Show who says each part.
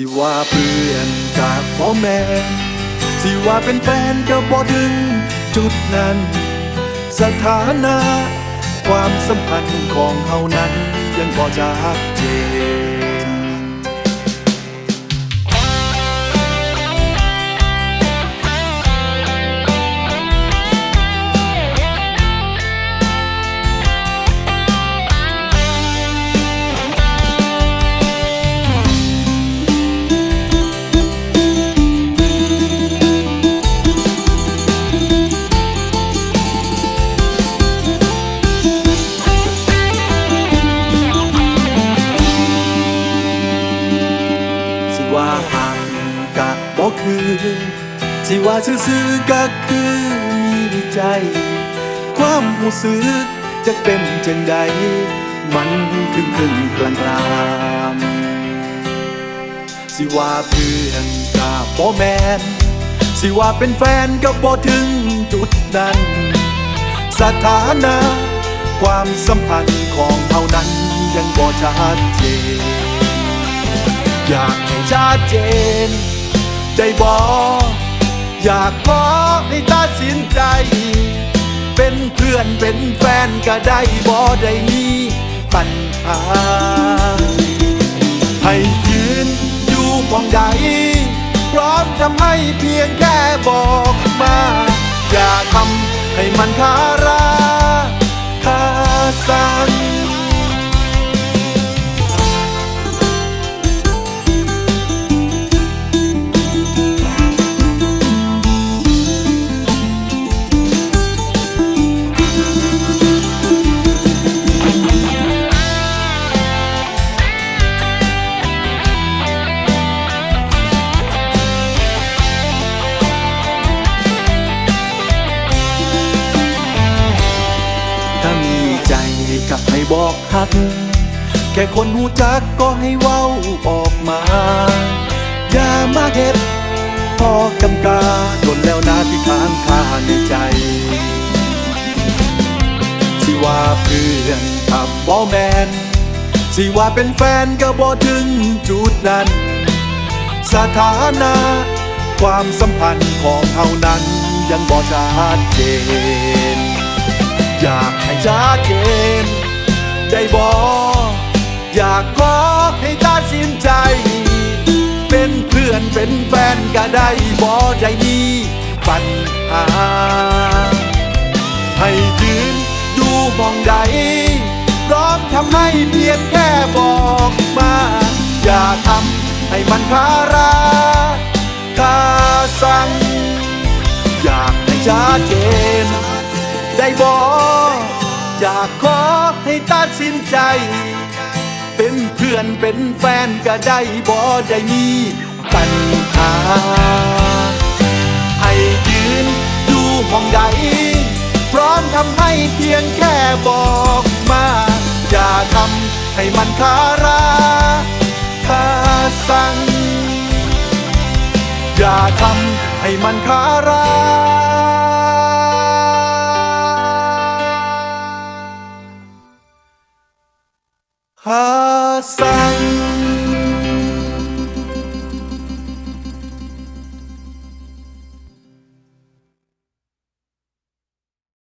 Speaker 1: สิว่าเพื่อนจากพ่อแม่ สิว่าเป็นแฟนก็บ่ถึงจุดนั้น สถานะ ความสัมพันธ์ของเฮานั้นยังบ่ชัดเจน คือสิว่าซื่อๆก็คือมีใจ ความรู้สึกจะเป็นจังใด มันถึงถึงกลางกลางสิว่าเพื่อนกะบ่แมนสิว่าเป็นแฟนก็บ่ถึงจุดนั้น สถานะความสัมพันธ์ของเท่านั้นยังบ่ชัดเจน อยากให้ชัดเจน ได้บอกอยากขอให้ตัดสินใจ เป็นเพื่อนเป็นแฟนก็ได้บ่ได้มีปัญหา ให้ยืนอยู่มองใด พร้อมทำให้เพียงแค่บอกมา อย่าทำให้มันคาราคาสัง ก็ให้บอกฮัก แค่คนหูจักก็ให้เว้าออกมา อย่ามาเก็บพอกำกาโดนแล้วนาที่ค้างคาในใจสิว่าเพื่อนขับบ่แมนสิว่าเป็นแฟนก็บ่ถึงจุดนั้น สถานะความสัมพันธ์ของเฮานั้นยังบ่ชัดเจน อยากให้ชัด เป็นแฟนก็ได้บ่ได้มีปัญหา ให้ยืนดูมองใดพร้อมทำให้เพียงแค่บอกมา อย่าทำให้มันคาราคาสังอยากให้ชัดเจน ได้บอกอยากขอให้ตัดสินใจ เป็นเพื่อนเป็นแฟนก็ได้บ่ได้มี ปัญหา ให้ยืนดูมองใด พร้อมทำให้เพียงแค่บอกมา อย่าทำให้มันคาราคาสัง อย่าทำให้มันคาราคาสัง